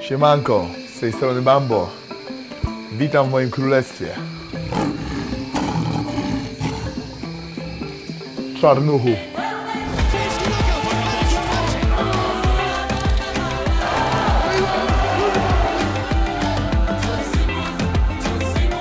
Siemanko, z tej strony Bambo. Witam w moim królestwie. Czarnuchu.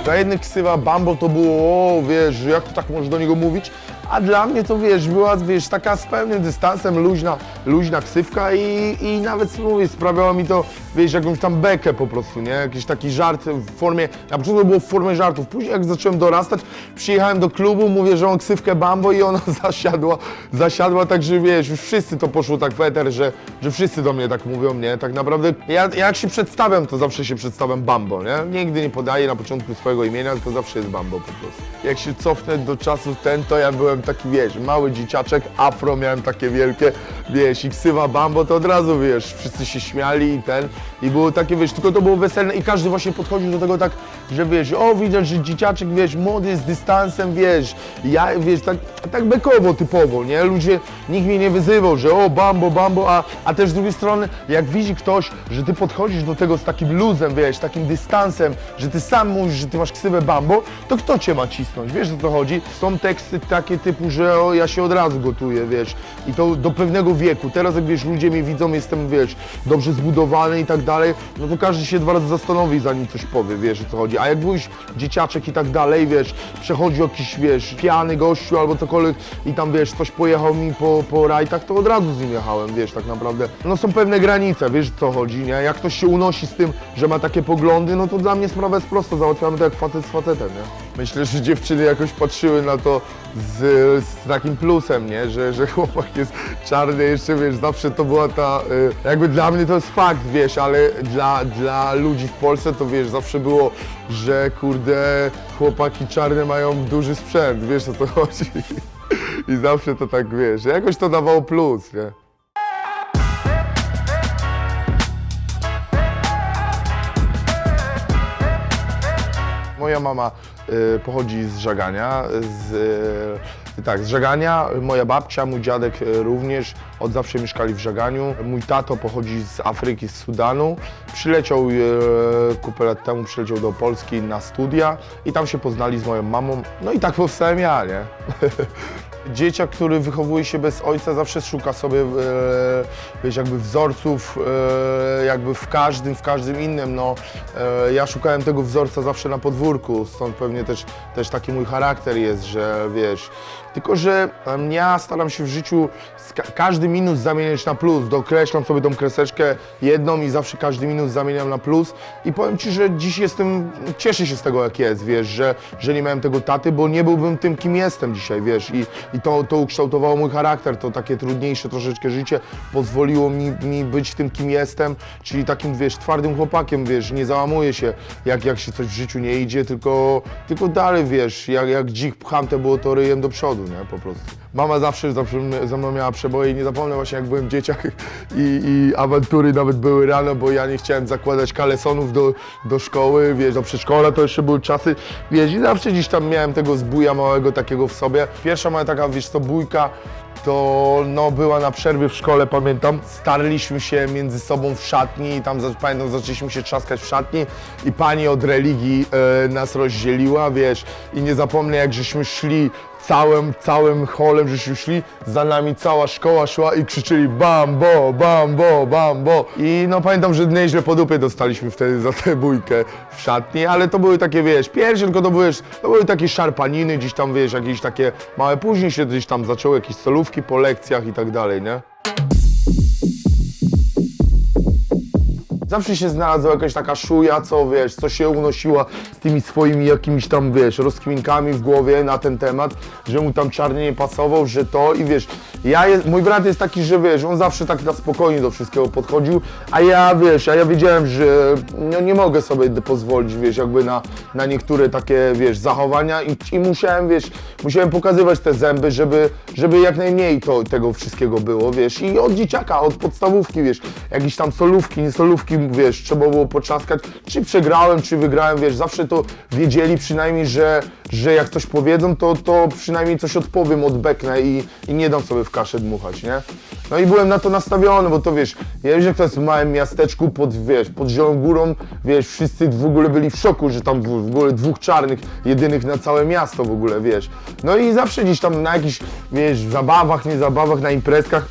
Dla jednych ksywa Bambo to było, o, wiesz, jak to tak możesz do niego mówić? A dla mnie to, wiesz, była, wiesz, taka z pewnym dystansem luźna, luźna ksywka i, i nawet, mówię, sprawiało mi to, wiesz, jakąś tam bekę po prostu, nie? Jakiś taki żart w formie, na początku było w formie żartów, później jak zacząłem dorastać, przyjechałem do klubu, mówię, że mam ksywkę Bambo i ona zasiadła, zasiadła, także wiesz, już wszyscy to poszło tak w eter, że, że wszyscy do mnie tak mówią, nie? Tak naprawdę, ja, jak się przedstawiam, to zawsze się przedstawiam Bambo, nie? Nigdy nie podaję na początku swojego imienia, tylko zawsze jest Bambo po prostu. Jak się cofnę do czasów ten, to ja byłem taki, wiesz, mały dzieciaczek, afro miałem takie wielkie, wiesz, i ksywa Bambo, to od razu, wiesz, wszyscy się śmiali i ten, i było takie, wiesz, tylko to było weselne i każdy właśnie podchodził do tego tak, że wiesz, o, widać, że dzieciaczek, wiesz, młody, z dystansem, wiesz, ja, wiesz, tak, tak bekowo, typowo, nie? Ludzie, nikt mnie nie wyzywał, że o, Bambo, Bambo, a, a też z drugiej strony, jak widzi ktoś, że ty podchodzisz do tego z takim luzem, wiesz, takim dystansem, że ty sam mówisz, że ty masz ksywę Bambo, to kto cię ma cisnąć, wiesz o co chodzi? Są teksty takie typu, że o, ja się od razu gotuję, wiesz, i to do pewnego wieku, teraz jak wiesz, ludzie mnie widzą, jestem, wiesz, dobrze zbudowany tak dalej, no to każdy się dwa razy zastanowi, zanim coś powie, wiesz o co chodzi, a jak byłeś dzieciaczek i tak dalej, wiesz, przechodził jakiś, wiesz, pijany gościu albo cokolwiek i tam, wiesz, coś pojechał mi po, po rajtach, to od razu z nim jechałem, wiesz, tak naprawdę. No są pewne granice, wiesz co chodzi, nie? Jak ktoś się unosi z tym, że ma takie poglądy, no to dla mnie sprawa jest prosta, załatwiamy to jak facet z facetem, nie? Myślę, że dziewczyny jakoś patrzyły na to z, z takim plusem, nie? Że, że chłopak jest czarny, jeszcze, wiesz, zawsze to była ta, y, jakby dla mnie to jest fakt, wiesz, ale dla, dla ludzi w Polsce to, wiesz, zawsze było, że kurde, chłopaki czarne mają duży sprzęt, wiesz o co chodzi. I zawsze to tak, wiesz, jakoś to dawało plus, nie? Moja mama y, pochodzi z Żagania, z, y, tak, z Żagania. Moja babcia, mój dziadek y, również od zawsze mieszkali w Żaganiu. Mój tato pochodzi z Afryki, z Sudanu. Przyleciał y, kupę lat temu, przyleciał do Polski na studia i tam się poznali z moją mamą. No i tak powstałem ja, nie? Dzieciak, który wychowuje się bez ojca, zawsze szuka sobie, e, wiesz, jakby wzorców, e, jakby w każdym, w każdym innym, no. E, ja szukałem tego wzorca zawsze na podwórku, stąd pewnie też, też taki mój charakter jest, że wiesz, tylko że ja staram się w życiu każdy minus zamieniać na plus, dokreślam sobie tą kreseczkę jedną i zawsze każdy minus zamieniam na plus. I powiem Ci, że dziś jestem, cieszę się z tego jak jest, wiesz, że, że nie miałem tego taty, bo nie byłbym tym, kim jestem dzisiaj, wiesz, i, i to, to ukształtowało mój charakter, to takie trudniejsze troszeczkę życie pozwoliło mi, mi być tym, kim jestem, czyli takim, wiesz, twardym chłopakiem, wiesz, nie załamuję się, jak, jak się coś w życiu nie idzie, tylko, tylko dalej, wiesz, jak, jak dzik pcham te było to ryjem do przodu, nie, po prostu. Mama zawsze, ze mną miała przeboje i nie zapomnę właśnie jak byłem dzieciak i, i awantury nawet były rano, bo ja nie chciałem zakładać kalesonów do, do szkoły, wiesz, do przedszkola, to jeszcze były czasy, wiesz, i zawsze gdzieś tam miałem tego zbuja małego takiego w sobie. Pierwsza moja taka, wiesz co, bójka, to no, była na przerwie w szkole, pamiętam. Starliśmy się między sobą w szatni i tam, pamiętam, zaczęliśmy się trzaskać w szatni i pani od religii e, nas rozdzieliła, wiesz, i nie zapomnę, jak żeśmy szli całym, całym holem, żeśmy szli, za nami cała szkoła szła i krzyczyli bambo, bambo, bambo. I no pamiętam, że nieźle po dupie dostaliśmy wtedy za tę bójkę w szatni, ale to były takie, wiesz, pierwsze tylko to były, to były takie szarpaniny, gdzieś tam, wiesz, jakieś takie małe, później się gdzieś tam zaczęły jakieś solówki po lekcjach i tak dalej, nie? Zawsze się znalazła jakaś taka szuja, co wiesz, co się unosiła z tymi swoimi jakimiś tam, wiesz, rozkminkami w głowie na ten temat, że mu tam czarnie nie pasował, że to i wiesz, ja jest, mój brat jest taki, że wiesz, on zawsze tak na spokojnie do wszystkiego podchodził, a ja, wiesz, a ja wiedziałem, że no, nie mogę sobie pozwolić, wiesz, jakby na, na niektóre takie, wiesz, zachowania i, i musiałem, wiesz, musiałem pokazywać te zęby, żeby, żeby jak najmniej to, tego wszystkiego było, wiesz, i od dzieciaka, od podstawówki, wiesz, jakieś tam solówki, nie solówki, wiesz, trzeba było poczaskać, czy przegrałem, czy wygrałem, wiesz, zawsze to wiedzieli przynajmniej, że, że jak coś powiedzą, to, to przynajmniej coś odpowiem, odbeknę i, i nie dam sobie w kaszę dmuchać, nie? No i byłem na to nastawiony, bo to wiesz, ja wiem, że to jest w małym miasteczku pod, wiesz, pod Zieloną Górą, wiesz, wszyscy w ogóle byli w szoku, że tam w, w ogóle dwóch czarnych, jedynych na całe miasto w ogóle, wiesz. No i zawsze gdzieś tam na jakichś, wiesz, zabawach, nie zabawach, na imprezkach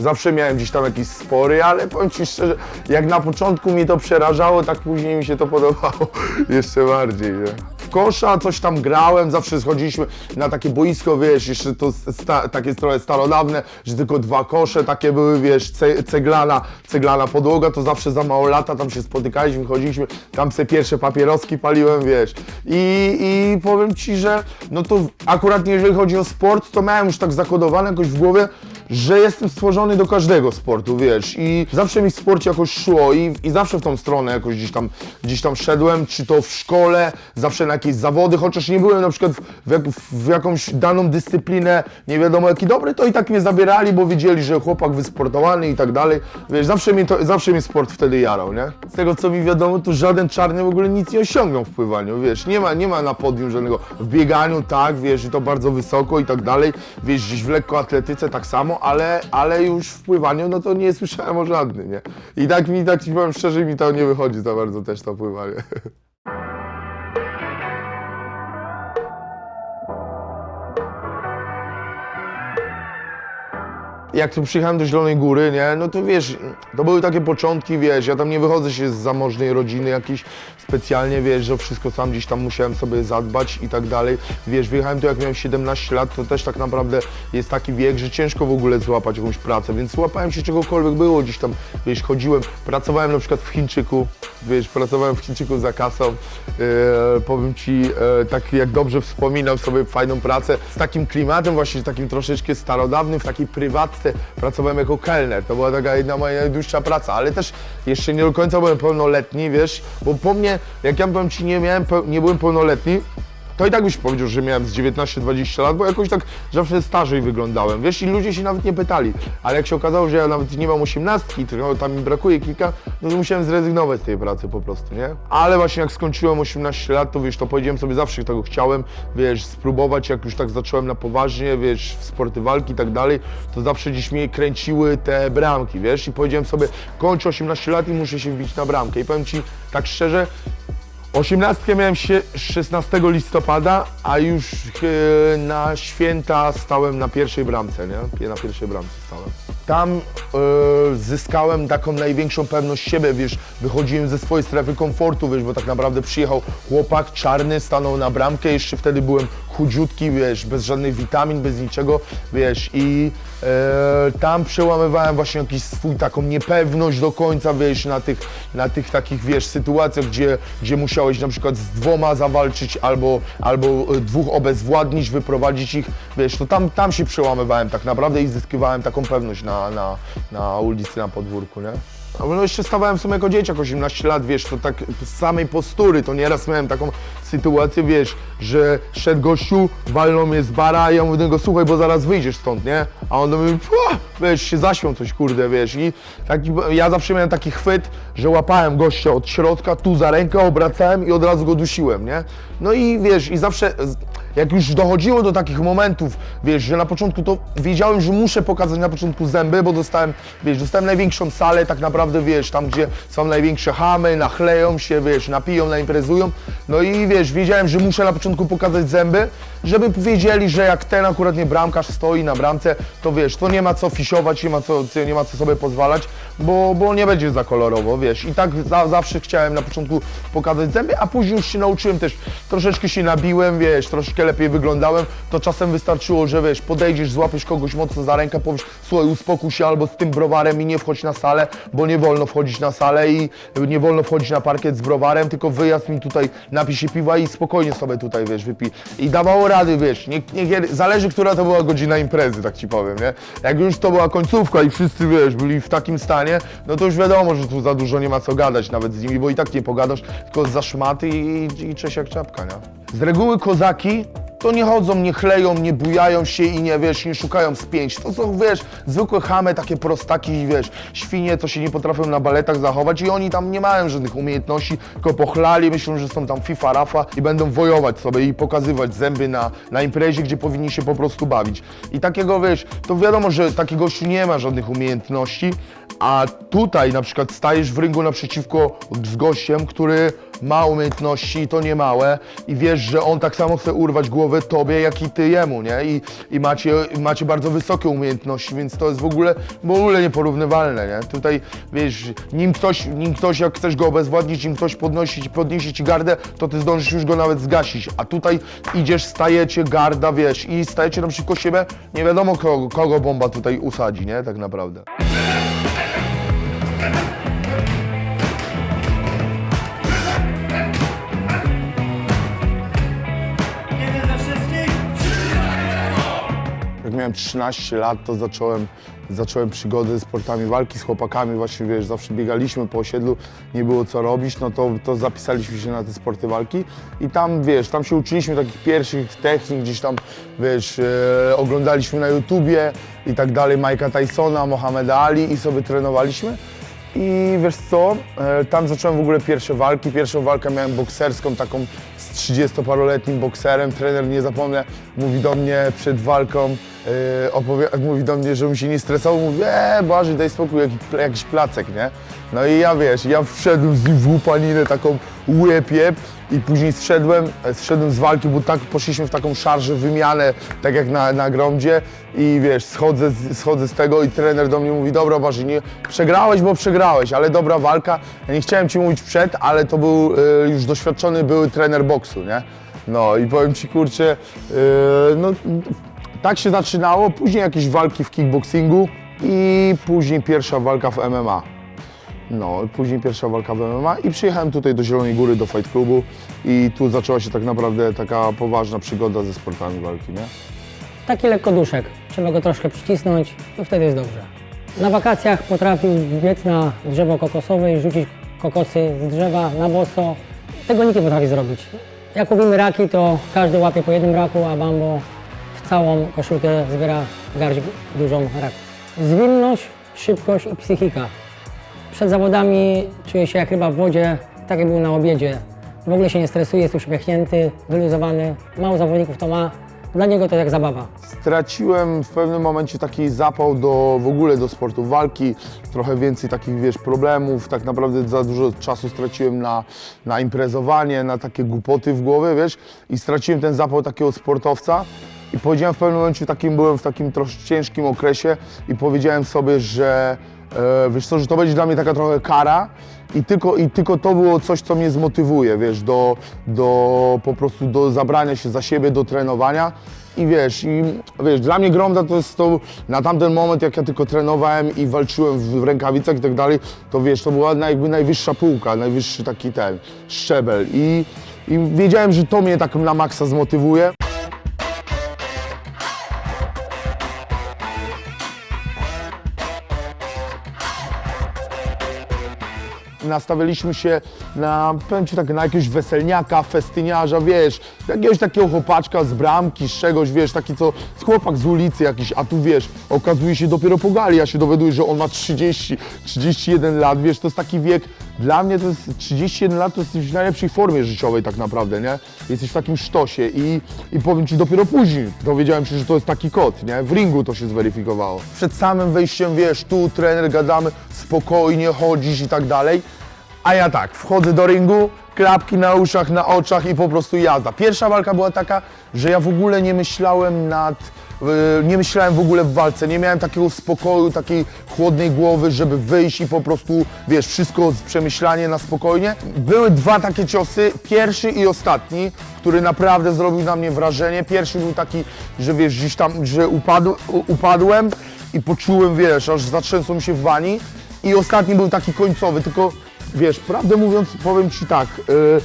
Zawsze miałem gdzieś tam jakieś spory, ale powiem Ci szczerze, jak na początku mi to przerażało, tak później mi się to podobało jeszcze bardziej, nie? Kosza coś tam grałem, zawsze schodziliśmy na takie boisko, wiesz, jeszcze to sta, takie trochę starodawne, że tylko dwa kosze takie były, wiesz, ce, ceglana, ceglana podłoga, to zawsze za mało lata tam się spotykaliśmy, chodziliśmy, tam se pierwsze papieroski paliłem, wiesz. I, I powiem Ci, że no to akurat jeżeli chodzi o sport, to miałem już tak zakodowane jakoś w głowie, że jestem stworzony do każdego sportu, wiesz, i zawsze mi w sporcie jakoś szło i, i zawsze w tą stronę jakoś gdzieś tam, gdzieś tam szedłem, czy to w szkole, zawsze na jakieś zawody, chociaż nie byłem na przykład w, jak, w jakąś daną dyscyplinę, nie wiadomo jaki dobry, to i tak mnie zabierali, bo wiedzieli, że chłopak wysportowany i tak dalej, wiesz, zawsze mi, to, zawsze mi sport wtedy jarał, nie? Z tego co mi wiadomo, to żaden czarny w ogóle nic nie osiągnął w pływaniu, wiesz, nie ma, nie ma na podium żadnego, w bieganiu tak, wiesz, i to bardzo wysoko i tak dalej, wiesz, gdzieś w lekkoatletyce tak samo, ale, ale już w pływaniu, no to nie słyszałem o żadnym, nie? I tak mi, tak ci powiem szczerze, mi to nie wychodzi za bardzo też to pływanie. jak tu przyjechałem do Zielonej Góry, nie, no to wiesz, to były takie początki, wiesz, ja tam nie wychodzę się z zamożnej rodziny jakiejś specjalnie, wiesz, że wszystko sam gdzieś tam musiałem sobie zadbać i tak dalej. Wiesz, wyjechałem tu jak miałem 17 lat, to też tak naprawdę jest taki wiek, że ciężko w ogóle złapać jakąś pracę, więc łapałem się czegokolwiek było, gdzieś tam, wiesz, chodziłem, pracowałem na przykład w Chińczyku, wiesz, pracowałem w Chińczyku za kasą, e, powiem Ci, e, tak jak dobrze wspominam sobie fajną pracę, z takim klimatem właśnie takim troszeczkę starodawnym, w takiej pracowałem jako kelner, to była taka jedna moja najdłuższa praca, ale też jeszcze nie do końca byłem pełnoletni, wiesz, bo po mnie, jak ja powiem Ci, nie miałem, nie byłem pełnoletni, to i tak byś powiedział, że miałem z 19-20 lat, bo jakoś tak zawsze starzej wyglądałem, wiesz, i ludzie się nawet nie pytali, ale jak się okazało, że ja nawet nie mam 18, tylko tam mi brakuje kilka, no to musiałem zrezygnować z tej pracy po prostu, nie? Ale właśnie jak skończyłem 18 lat, to wiesz, to powiedziałem sobie zawsze tego chciałem, wiesz, spróbować, jak już tak zacząłem na poważnie, wiesz, w sporty walki i tak dalej, to zawsze gdzieś mnie kręciły te bramki, wiesz, i powiedziałem sobie, kończę 18 lat i muszę się wbić na bramkę. I powiem Ci tak szczerze, Osiemnastkę miałem się 16 listopada, a już e, na święta stałem na pierwszej bramce, nie? Na pierwszej bramce stałem. Tam e, zyskałem taką największą pewność siebie, wiesz, wychodziłem ze swojej strefy komfortu, wiesz, bo tak naprawdę przyjechał chłopak czarny, stanął na bramkę, jeszcze wtedy byłem chudziutki, wiesz, bez żadnych witamin, bez niczego, wiesz, i tam przełamywałem właśnie jakiś swój taką niepewność do końca, wiesz, na tych, na tych takich, wiesz, sytuacjach, gdzie, gdzie musiałeś na przykład z dwoma zawalczyć albo, albo e, dwóch obezwładnić, wyprowadzić ich, wiesz, to tam, tam się przełamywałem tak naprawdę i zyskiwałem taką pewność na, na, na ulicy, na podwórku, nie? A No jeszcze stawałem w sumie jako dzieciak, 18 lat, wiesz, to tak z samej postury, to nieraz miałem taką sytuację, wiesz, że szedł gościu, walnął mnie z bara, a ja mówię do niego, słuchaj, bo zaraz wyjdziesz stąd, nie? A on do mnie, wiesz, się zaśmiał coś, kurde, wiesz, i taki, ja zawsze miałem taki chwyt, że łapałem gościa od środka, tu za rękę, obracałem i od razu go dusiłem, nie? No i wiesz, i zawsze jak już dochodziło do takich momentów, wiesz, że na początku to wiedziałem, że muszę pokazać na początku zęby, bo dostałem, wiesz, dostałem największą salę, tak naprawdę, wiesz, tam gdzie są największe chamy, nachleją się, wiesz, napiją, naimprezują, no i wiesz, wiedziałem, że muszę na początku pokazać zęby, żeby wiedzieli, że jak ten akurat nie bramkarz stoi na bramce, to wiesz, to nie ma co fisiować, nie ma co, nie ma co sobie pozwalać, bo, bo nie będzie za kolorowo, wiesz, i tak za, zawsze chciałem na początku pokazać zęby, a później już się nauczyłem też, troszeczkę się nabiłem, wiesz, troszeczkę lepiej wyglądałem, to czasem wystarczyło, że wiesz, podejdziesz, złapiesz kogoś mocno za rękę, powiesz, słuchaj, uspokój się albo z tym browarem i nie wchodź na salę, bo nie wolno wchodzić na salę i nie wolno wchodzić na parkiet z browarem, tylko wyjazd mi tutaj, napij się piwa i spokojnie sobie tutaj, wiesz, wypij. I dawało rady, wiesz, nie, niekiedy, zależy, która to była godzina imprezy, tak ci powiem, nie? Jak już to była końcówka i wszyscy, wiesz, byli w takim stanie, no to już wiadomo, że tu za dużo nie ma co gadać nawet z nimi, bo i tak nie pogadasz, tylko za szmaty i, i, i cześć jak czapka, nie? Z reguły kozaki to nie chodzą, nie chleją, nie bujają się i nie, wiesz, nie szukają spięć. To są, wiesz, zwykłe chamy, takie prostaki, wiesz, świnie, co się nie potrafią na baletach zachować i oni tam nie mają żadnych umiejętności, tylko pochlali, myślą, że są tam FIFA, Rafa i będą wojować sobie i pokazywać zęby na, na imprezie, gdzie powinni się po prostu bawić. I takiego, wiesz, to wiadomo, że taki gościu nie ma żadnych umiejętności, a tutaj na przykład stajesz w ringu naprzeciwko z gościem, który ma umiejętności to nie małe i wiesz, że on tak samo chce urwać głowę tobie, jak i ty jemu, nie? I, i macie, macie bardzo wysokie umiejętności, więc to jest w ogóle, w ogóle nieporównywalne, nie? Tutaj, wiesz, nim ktoś, nim ktoś, jak chcesz go obezwładnić, nim ktoś podnosi, podniesie ci gardę, to ty zdążysz już go nawet zgasić, a tutaj idziesz, stajecie, garda, wiesz, i stajecie naprzeciwko siebie, nie wiadomo kogo, kogo bomba tutaj usadzi, nie? Tak naprawdę. Miałem 13 lat, to zacząłem, zacząłem przygodę ze sportami walki z chłopakami. Właśnie, wiesz, zawsze biegaliśmy po osiedlu, nie było co robić, no to, to zapisaliśmy się na te sporty walki. I tam, wiesz, tam się uczyliśmy takich pierwszych technik, gdzieś tam, wiesz, e, oglądaliśmy na YouTubie i tak dalej, Mike'a Tysona, Mohameda Ali i sobie trenowaliśmy. I wiesz co, e, tam zacząłem w ogóle pierwsze walki. Pierwszą walkę miałem bokserską, taką z 30-paroletnim bokserem. Trener, nie zapomnę, mówi do mnie przed walką, opowie- mówi do mnie, żebym się nie stresował. Mówi, eee, Błażej, daj spokój, jaki, jakiś placek, nie? No i ja, wiesz, ja wszedłem z nim w łupaninę, taką łepie i później zszedłem, e, zszedłem z walki, bo tak poszliśmy w taką szarżę, wymianę, tak jak na, na gromdzie i wiesz, schodzę z, schodzę z tego i trener do mnie mówi, dobra Błażej, nie, przegrałeś, bo przegrałeś, ale dobra walka. Ja nie chciałem Ci mówić przed, ale to był e, już doświadczony były trener boksu, nie? No i powiem Ci, kurczę, e, no tak się zaczynało, później jakieś walki w kickboxingu i później pierwsza walka w MMA. No, później pierwsza walka w MMA i przyjechałem tutaj do Zielonej Góry, do Fight Clubu i tu zaczęła się tak naprawdę taka poważna przygoda ze sportami walki, nie? Taki lekkoduszek. Trzeba go troszkę przycisnąć i wtedy jest dobrze. Na wakacjach potrafił wbiec na drzewo kokosowe i rzucić kokosy z drzewa na boso. Tego nikt nie potrafi zrobić. Jak łowimy raki, to każdy łapie po jednym raku, a Bambo w całą koszulkę zbiera garść dużą raków. Zwinność, szybkość i psychika. Przed zawodami czuję się jak ryba w wodzie, tak jak był na obiedzie. W ogóle się nie stresuje, jest uśmiechnięty, wyluzowany. Mało zawodników to ma. Dla niego to jak zabawa. Straciłem w pewnym momencie taki zapał do, w ogóle do sportu walki, trochę więcej takich, wiesz, problemów, tak naprawdę za dużo czasu straciłem na, na imprezowanie, na takie głupoty w głowie, wiesz, i straciłem ten zapał takiego sportowca i powiedziałem w pewnym momencie, takim byłem w takim troszkę ciężkim okresie i powiedziałem sobie, że e, wiesz co, że to będzie dla mnie taka trochę kara i tylko, i tylko to było coś, co mnie zmotywuje, wiesz, do, do po prostu do zabrania się za siebie, do trenowania. I wiesz, i wiesz, dla mnie Gromda to jest to, na tamten moment jak ja tylko trenowałem i walczyłem w rękawicach i tak dalej, to wiesz, to była jakby najwyższa półka, najwyższy taki ten szczebel i, i wiedziałem, że to mnie tak na maksa zmotywuje. Nastawialiśmy się na, powiem Ci tak, na jakiegoś weselniaka, festyniarza, wiesz, jakiegoś takiego chłopaczka z bramki, z czegoś, wiesz, taki co, z chłopak z ulicy jakiś, a tu wiesz, okazuje się dopiero po gali, ja się dowiaduję, że on ma 30, 31 lat, wiesz, to jest taki wiek, dla mnie to jest 31 lat, to jesteś w najlepszej formie życiowej tak naprawdę, nie? Jesteś w takim sztosie i, i powiem Ci dopiero później dowiedziałem się, że to jest taki kod, nie? W ringu to się zweryfikowało. Przed samym wejściem, wiesz, tu trener, gadamy, spokojnie chodzisz i tak dalej, a ja tak, wchodzę do ringu, klapki na uszach, na oczach i po prostu jazda. Pierwsza walka była taka, że ja w ogóle nie myślałem nad, yy, nie myślałem w ogóle w walce, nie miałem takiego spokoju, takiej chłodnej głowy, żeby wyjść i po prostu, wiesz, wszystko przemyślanie na spokojnie. Były dwa takie ciosy, pierwszy i ostatni, który naprawdę zrobił na mnie wrażenie. Pierwszy był taki, że wiesz, gdzieś tam, że upadł, upadłem i poczułem, wiesz, aż zatrzęsło mi się w bani. I ostatni był taki końcowy, tylko wiesz, prawdę mówiąc, powiem Ci tak, yy,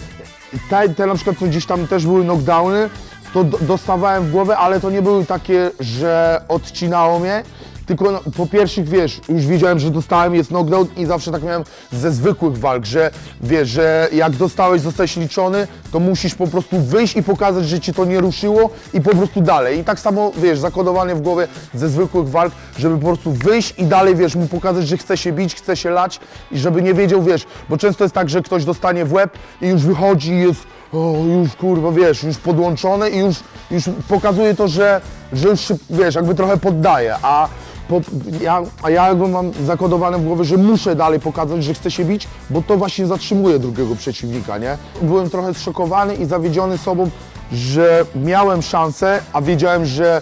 te, te na przykład, co gdzieś tam też były knockdowny, to do, dostawałem w głowę, ale to nie były takie, że odcinało mnie, tylko no, po pierwszych, wiesz, już wiedziałem, że dostałem, jest knockdown i zawsze tak miałem ze zwykłych walk, że wiesz, że jak dostałeś, zostałeś liczony, to musisz po prostu wyjść i pokazać, że cię to nie ruszyło i po prostu dalej. I tak samo, wiesz, zakodowanie w głowie ze zwykłych walk, żeby po prostu wyjść i dalej, wiesz, mu pokazać, że chce się bić, chce się lać i żeby nie wiedział, wiesz, bo często jest tak, że ktoś dostanie w łeb i już wychodzi i jest, o, już kurwa, wiesz, już podłączony i już, już pokazuje to, że, że już się, wiesz, jakby trochę poddaje, a po, ja, a ja jakby mam zakodowane w głowie, że muszę dalej pokazać, że chcę się bić, bo to właśnie zatrzymuje drugiego przeciwnika, nie? Byłem trochę zszokowany i zawiedziony sobą, że miałem szansę, a wiedziałem, że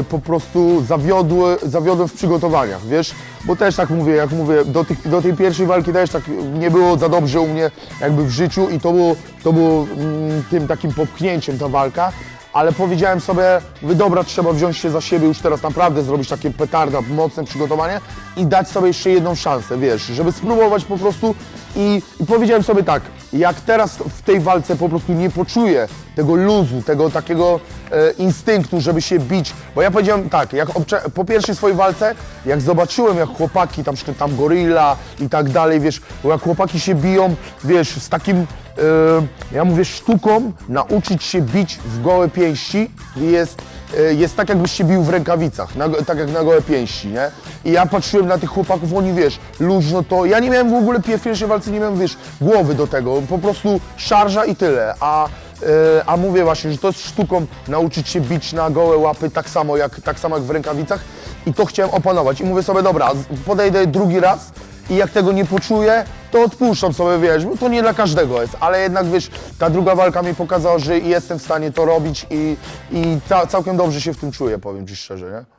y, po prostu zawiodły, zawiodłem w przygotowaniach, wiesz? Bo też tak mówię, jak mówię, do, tych, do tej pierwszej walki też tak nie było za dobrze u mnie jakby w życiu i to było, to było mm, tym takim popchnięciem ta walka, ale powiedziałem sobie, wy dobra, trzeba wziąć się za siebie już teraz naprawdę zrobić takie petarda, mocne przygotowanie i dać sobie jeszcze jedną szansę, wiesz, żeby spróbować po prostu i, i powiedziałem sobie tak, jak teraz w tej walce po prostu nie poczuję tego luzu, tego takiego e, instynktu, żeby się bić, bo ja powiedziałem tak, jak po pierwszej swojej walce, jak zobaczyłem jak chłopaki, tam, tam gorilla i tak dalej, wiesz, bo jak chłopaki się biją, wiesz, z takim ja mówię, sztuką nauczyć się bić w gołe pięści jest, yy, jest tak, jakbyś się bił w rękawicach, na, tak jak na gołe pięści, nie? I ja patrzyłem na tych chłopaków, oni wiesz, luźno to, ja nie miałem w ogóle w pierwszej walce, nie miałem, wiesz, głowy do tego, po prostu szarża i tyle, a yy, a mówię właśnie, że to jest sztuką nauczyć się bić na gołe łapy tak samo jak, tak samo jak w rękawicach i to chciałem opanować i mówię sobie, dobra, podejdę drugi raz i jak tego nie poczuję, to odpuszczam sobie, wiesz, bo to nie dla każdego jest, ale jednak, wiesz, ta druga walka mi pokazała, że jestem w stanie to robić i, i ca całkiem dobrze się w tym czuję, powiem Ci szczerze, nie?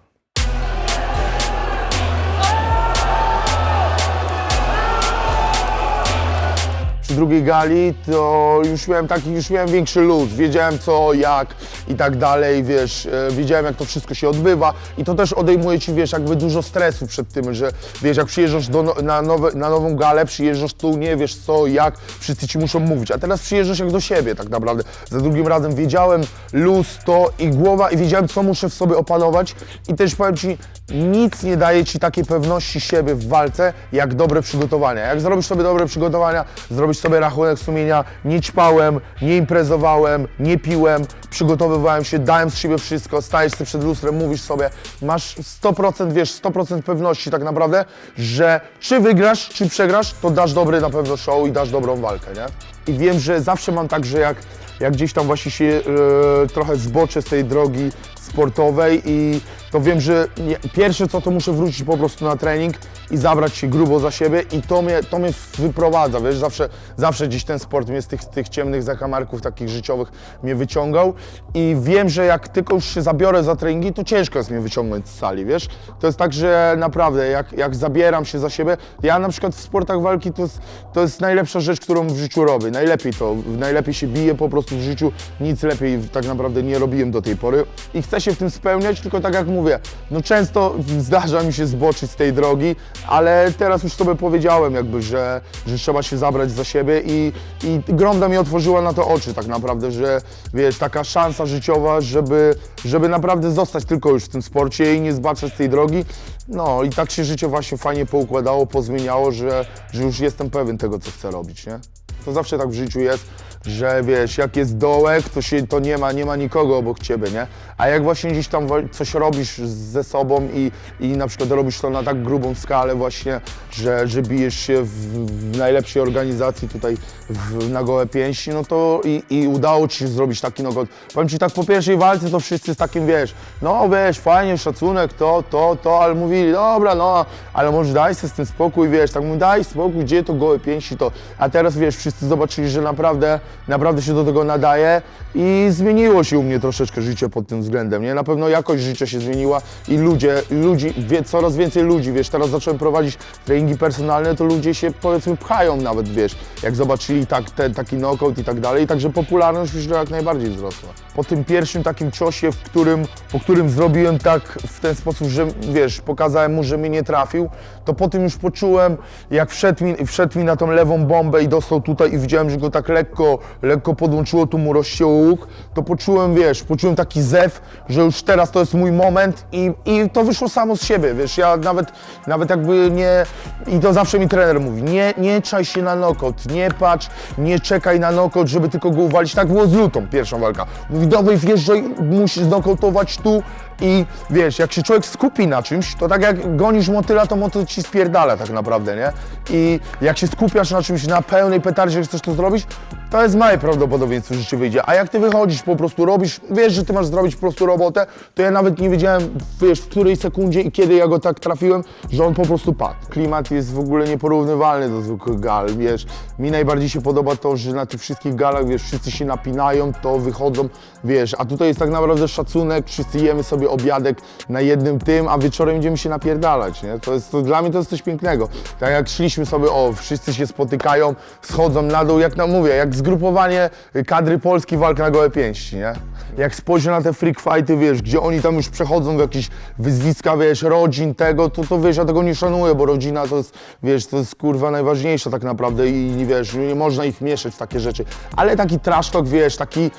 Przy drugiej gali, to już miałem taki, już miałem większy luz, wiedziałem co, jak i tak dalej, wiesz, e, wiedziałem jak to wszystko się odbywa i to też odejmuje ci, wiesz, jakby dużo stresu przed tym, że wiesz, jak przyjeżdżasz do, no- na, nowe, na nową galę, przyjeżdżasz tu, nie wiesz co, jak, wszyscy ci muszą mówić, a teraz przyjeżdżasz jak do siebie tak naprawdę. Za drugim razem wiedziałem luz, to i głowa i wiedziałem co muszę w sobie opanować i też powiem ci, nic nie daje ci takiej pewności siebie w walce, jak dobre przygotowania. Jak zrobisz sobie dobre przygotowania, zrobisz sobie rachunek sumienia, nie ćpałem, nie imprezowałem, nie piłem, przygotowywałem się, dałem z siebie wszystko, stajesz sobie przed lustrem, mówisz sobie, masz 100%, wiesz, 100% pewności tak naprawdę, że czy wygrasz, czy przegrasz, to dasz dobry na pewno show i dasz dobrą walkę, nie? I wiem, że zawsze mam tak, że jak, jak gdzieś tam właśnie się e, trochę zboczę z tej drogi sportowej i to wiem, że nie, pierwsze co to muszę wrócić po prostu na trening i zabrać się grubo za siebie i to mnie, to mnie wyprowadza, wiesz, zawsze, zawsze gdzieś ten sport mnie z tych, tych ciemnych zakamarków takich życiowych mnie wyciągał. I wiem, że jak tylko już się zabiorę za treningi, to ciężko jest mnie wyciągnąć z sali, wiesz, to jest tak, że naprawdę jak, jak zabieram się za siebie, ja na przykład w sportach walki to jest, to jest najlepsza rzecz, którą w życiu robię, najlepiej to, najlepiej się biję po prostu w życiu, nic lepiej tak naprawdę nie robiłem do tej pory i chcę się w tym spełniać, tylko tak jak mówię, no często zdarza mi się zboczyć z tej drogi, ale teraz już sobie powiedziałem jakby, że, że trzeba się zabrać za siebie i, i Gronda mi otworzyła na to oczy tak naprawdę, że wiesz, taka szansa życiowa, żeby, żeby naprawdę zostać tylko już w tym sporcie i nie zbaczać z tej drogi, no i tak się życie właśnie fajnie poukładało, pozmieniało, że, że już jestem pewien tego, co chcę robić, nie? To zawsze tak w życiu jest, że wiesz, jak jest dołek, to się to nie ma, nie ma nikogo obok ciebie, nie? A jak właśnie gdzieś tam coś robisz ze sobą i, i na przykład robisz to na tak grubą skalę właśnie, że, że bijesz się w, w najlepszej organizacji tutaj w, na gołe pięści, no to i, i udało ci się zrobić taki nogot. Powiem ci tak, po pierwszej walce to wszyscy z takim, wiesz, no wiesz, fajnie, szacunek, to, to, to, ale mówili, dobra, no, ale może daj sobie z tym spokój, wiesz, tak mówię, daj spokój, gdzie to gołe pięści, to, a teraz, wiesz, wszyscy zobaczyli, że naprawdę, naprawdę się do tego nadaje i zmieniło się u mnie troszeczkę życie pod tym względem, nie? Na pewno jakość życia się zmieniła i ludzie, ludzi, wie, coraz więcej ludzi, wiesz, teraz zacząłem prowadzić treningi personalne, to ludzie się, powiedzmy, pchają nawet, wiesz, jak zobaczyli tak, ten, taki knockout i tak dalej, także popularność już jak najbardziej wzrosła. Po tym pierwszym takim ciosie, w którym, po którym zrobiłem tak w ten sposób, że, wiesz, pokazałem mu, że mnie nie trafił, to po tym już poczułem, jak wszedł mi, wszedł mi na tą lewą bombę i dostał tutaj i widziałem, że go tak lekko, lekko podłączyło, tu mu rozcięło łuk, to poczułem, wiesz, poczułem taki zew, że już teraz to jest mój moment i, i to wyszło samo z siebie, wiesz, ja nawet, nawet jakby nie, i to zawsze mi trener mówi, nie, nie czaj się na knockout, nie patrz, nie czekaj na knockout, żeby tylko go uwalić, tak było z lutą, pierwszą walka. Mówi, dawaj wjeżdżaj, musisz znokautować tu i wiesz, jak się człowiek skupi na czymś, to tak jak gonisz motyla, to motyl ci spierdala tak naprawdę, nie? I jak się skupiasz na czymś na pełnej petardzie, że chcesz to zrobić, to jest małe prawdopodobieństwo, że ci wyjdzie. A jak ty wychodzisz, po prostu robisz, wiesz, że ty masz zrobić po prostu robotę, to ja nawet nie wiedziałem, wiesz, w której sekundzie i kiedy ja go tak trafiłem, że on po prostu padł. Klimat jest w ogóle nieporównywalny do zwykłych gal, wiesz. Mi najbardziej się podoba to, że na tych wszystkich galach, wiesz, wszyscy się napinają, to wychodzą, wiesz, a tutaj jest tak naprawdę szacunek, wszyscy jemy sobie obiadek na jednym tym, a wieczorem idziemy się napierdalać, nie? To jest, to, dla mnie to jest coś pięknego. Tak jak szliśmy sobie, o, wszyscy się spotykają, schodzą na dół, jak nam mówię, jak zgrupowanie kadry Polski walk na gołe pięści, nie? Jak spojrzę na te freak fighty, wiesz, gdzie oni tam już przechodzą w jakieś wyzwiska, wiesz, rodzin, tego, to, to wiesz, ja tego nie szanuję, bo rodzina to jest, wiesz, to jest kurwa najważniejsza tak naprawdę i wiesz, nie można ich mieszać w takie rzeczy. Ale taki trash talk, wiesz, taki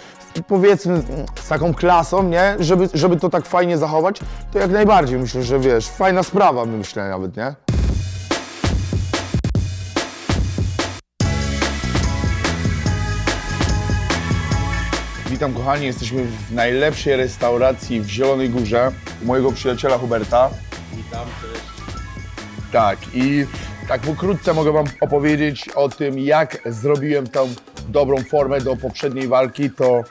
powiedzmy z taką klasą, nie? Żeby, żeby to tak fajnie zachować, to jak najbardziej myślę, że wiesz, fajna sprawa, myślę nawet, nie? Witam kochani, jesteśmy w najlepszej restauracji w Zielonej Górze u mojego przyjaciela Huberta. Witam, cześć. Tak, i tak pokrótce mogę Wam opowiedzieć o tym, jak zrobiłem tą dobrą formę do poprzedniej walki, to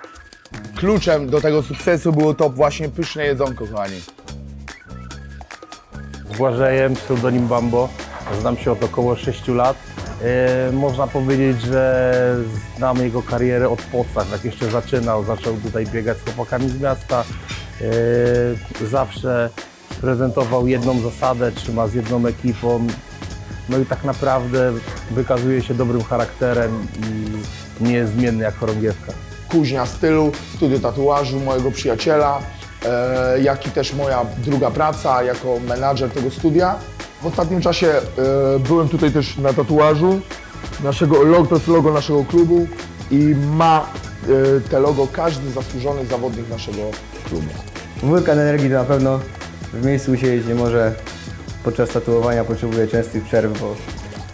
kluczem do tego sukcesu było to właśnie pyszne jedzonko, kochani. Z Błażejem, pseudonim Bambo. Znam się od około 6 lat. E, można powiedzieć, że znam jego karierę od podstaw. Jak jeszcze zaczynał, zaczął tutaj biegać z chłopakami z miasta. E, zawsze prezentował jedną zasadę, trzyma z jedną ekipą. No i tak naprawdę wykazuje się dobrym charakterem i nie jest zmienny jak chorągiewka. Kuźnia stylu, studio tatuażu mojego przyjaciela, e, jak i też moja druga praca jako menadżer tego studia. W ostatnim czasie e, byłem tutaj też na tatuażu naszego logo, to jest logo naszego klubu i ma e, te logo każdy zasłużony zawodnik naszego klubu. Wulkan energii to na pewno w miejscu siedzieć nie może. Podczas tatuowania potrzebuje częstych przerw, bo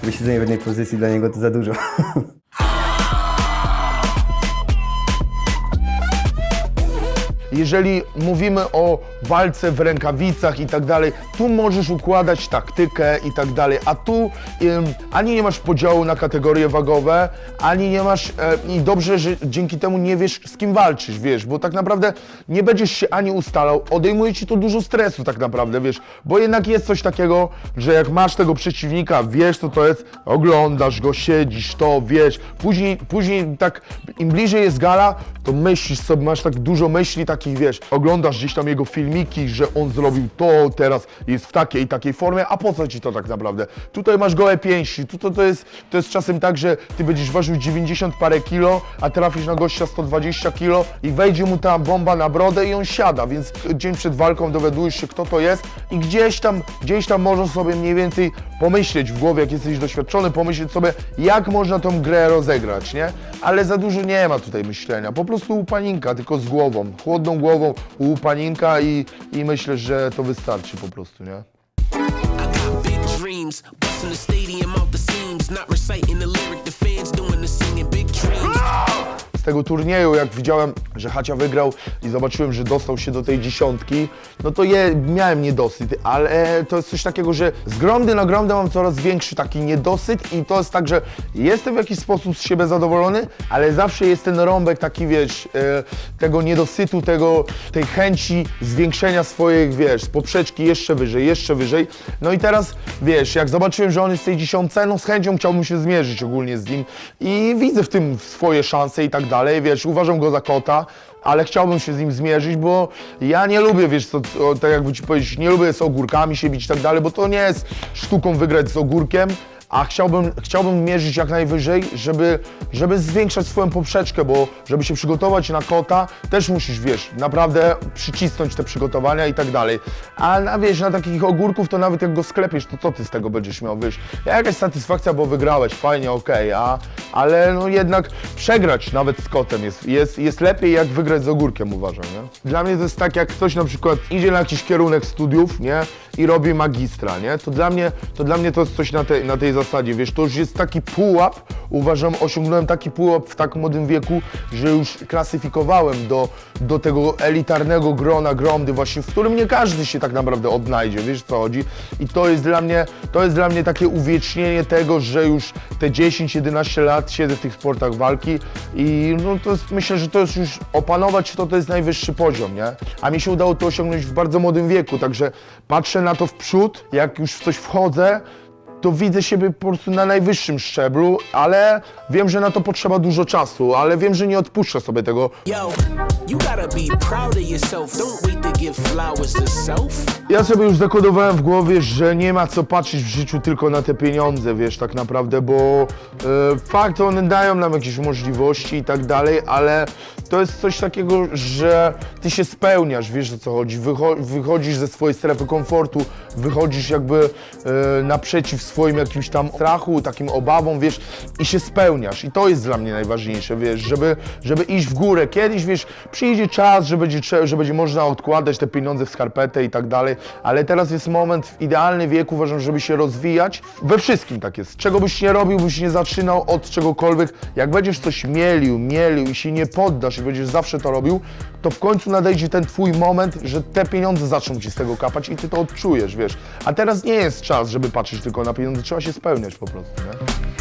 wysiedzenie w jednej pozycji dla niego to za dużo. Jeżeli mówimy o walce w rękawicach i tak dalej, tu możesz układać taktykę i tak dalej, a tu ani nie masz podziału na kategorie wagowe, ani nie masz, e, i dobrze, że dzięki temu nie wiesz z kim walczysz, wiesz, bo tak naprawdę nie będziesz się ani ustalał, odejmuje ci to dużo stresu tak naprawdę, wiesz, bo jednak jest coś takiego, że jak masz tego przeciwnika, wiesz co to jest, oglądasz go, siedzisz, to wiesz, później, później tak im bliżej jest gala, to myślisz sobie, masz tak dużo myśli takich, wiesz, oglądasz gdzieś tam jego filmiki, że on zrobił to, teraz jest w takiej i takiej formie, a po co ci to tak naprawdę? Tutaj masz gołe pięści, tu to, jest, to jest czasem tak, że ty będziesz ważył 90 parę kilo, a trafisz na gościa 120 kilo i wejdzie mu ta bomba na brodę i on siada, więc dzień przed walką dowiadujesz się, kto to jest i gdzieś tam, gdzieś tam możesz sobie mniej więcej pomyśleć w głowie, jak jesteś doświadczony, pomyśleć sobie, jak można tą grę rozegrać, nie? Ale za dużo nie ma tutaj myślenia, po prostu upaninka, tylko z głową, chłodną głową, upaninka i, i myślę, że to wystarczy po prostu, nie? Dreams, busting the stadium out the seams, not reciting the lyric, the fans doing the singing. Big dreams. Tego turnieju, jak widziałem, że Hacia wygrał i zobaczyłem, że dostał się do tej dziesiątki, no to je, miałem niedosyt, ale to jest coś takiego, że z gromdy na gromdę mam coraz większy taki niedosyt i to jest tak, że jestem w jakiś sposób z siebie zadowolony, ale zawsze jest ten rąbek taki, wiesz, e, tego niedosytu, tego, tej chęci zwiększenia swoich, wiesz, poprzeczki jeszcze wyżej, jeszcze wyżej. No i teraz, wiesz, jak zobaczyłem, że on jest w tej dziesiątce, no z chęcią chciałbym się zmierzyć ogólnie z nim i widzę w tym swoje szanse i tak dalej, wiesz, uważam go za kota, ale chciałbym się z nim zmierzyć, bo ja nie lubię, wiesz, tak jakby ci powiedzieć, nie lubię z ogórkami się bić i tak dalej, bo to nie jest sztuką wygrać z ogórkiem, a chciałbym, chciałbym mierzyć jak najwyżej, żeby, żeby zwiększać swoją poprzeczkę, bo żeby się przygotować na kota, też musisz, wiesz, naprawdę przycisnąć te przygotowania i tak dalej. A na, wiesz, na takich ogórków to nawet jak go sklepiesz, to co ty z tego będziesz miał, wiesz, jakaś satysfakcja, bo wygrałeś, fajnie, okej, a, ale no jednak przegrać nawet z kotem jest, jest, jest lepiej jak wygrać z ogórkiem uważam, nie? Dla mnie to jest tak jak ktoś na przykład idzie na jakiś kierunek studiów, nie? I robi magistra, nie? To dla mnie to, dla mnie to jest coś na, tej na tej zasadzie, wiesz, to już jest taki pułap, uważam, osiągnąłem taki pułap w tak młodym wieku, że już klasyfikowałem do, do tego elitarnego grona gromdy właśnie, w którym nie każdy się tak naprawdę odnajdzie, wiesz co chodzi? I to jest dla mnie, to jest dla mnie takie uwiecznienie tego, że już te 10-11 lat siedzę w tych sportach walki i no to jest, myślę, że to jest już opanować to, to jest najwyższy poziom, nie? A mi się udało to osiągnąć w bardzo młodym wieku, także patrzę na to w przód, jak już w coś wchodzę, to widzę siebie po prostu na najwyższym szczeblu, ale wiem, że na to potrzeba dużo czasu, ale wiem, że nie odpuszczę sobie tego. Yo, you gotta be proud of yourself. Don't wait to give flowers to self. Ja sobie już zakodowałem w głowie, że nie ma co patrzeć w życiu tylko na te pieniądze, wiesz, tak naprawdę, bo e, fakt, one dają nam jakieś możliwości i tak dalej, ale to jest coś takiego, że ty się spełniasz, wiesz o co chodzi, Wycho wychodzisz ze swojej strefy komfortu, wychodzisz jakby e, naprzeciw swoim jakimś tam strachu, takim obawom, wiesz, i się spełniasz i to jest dla mnie najważniejsze, wiesz, żeby, żeby iść w górę. Kiedyś, wiesz, przyjdzie czas, że będzie, że będzie można odkładać te pieniądze w skarpetę i tak dalej, ale teraz jest moment, idealny wiek, uważam, żeby się rozwijać. We wszystkim tak jest. Czego byś nie robił, byś nie zaczynał od czegokolwiek. Jak będziesz coś mielił, mielił i się nie poddasz i będziesz zawsze to robił, to w końcu nadejdzie ten twój moment, że te pieniądze zaczną ci z tego kapać i ty to odczujesz, wiesz. A teraz nie jest czas, żeby patrzeć tylko na pieniądze trzeba się spełniać po prostu, nie?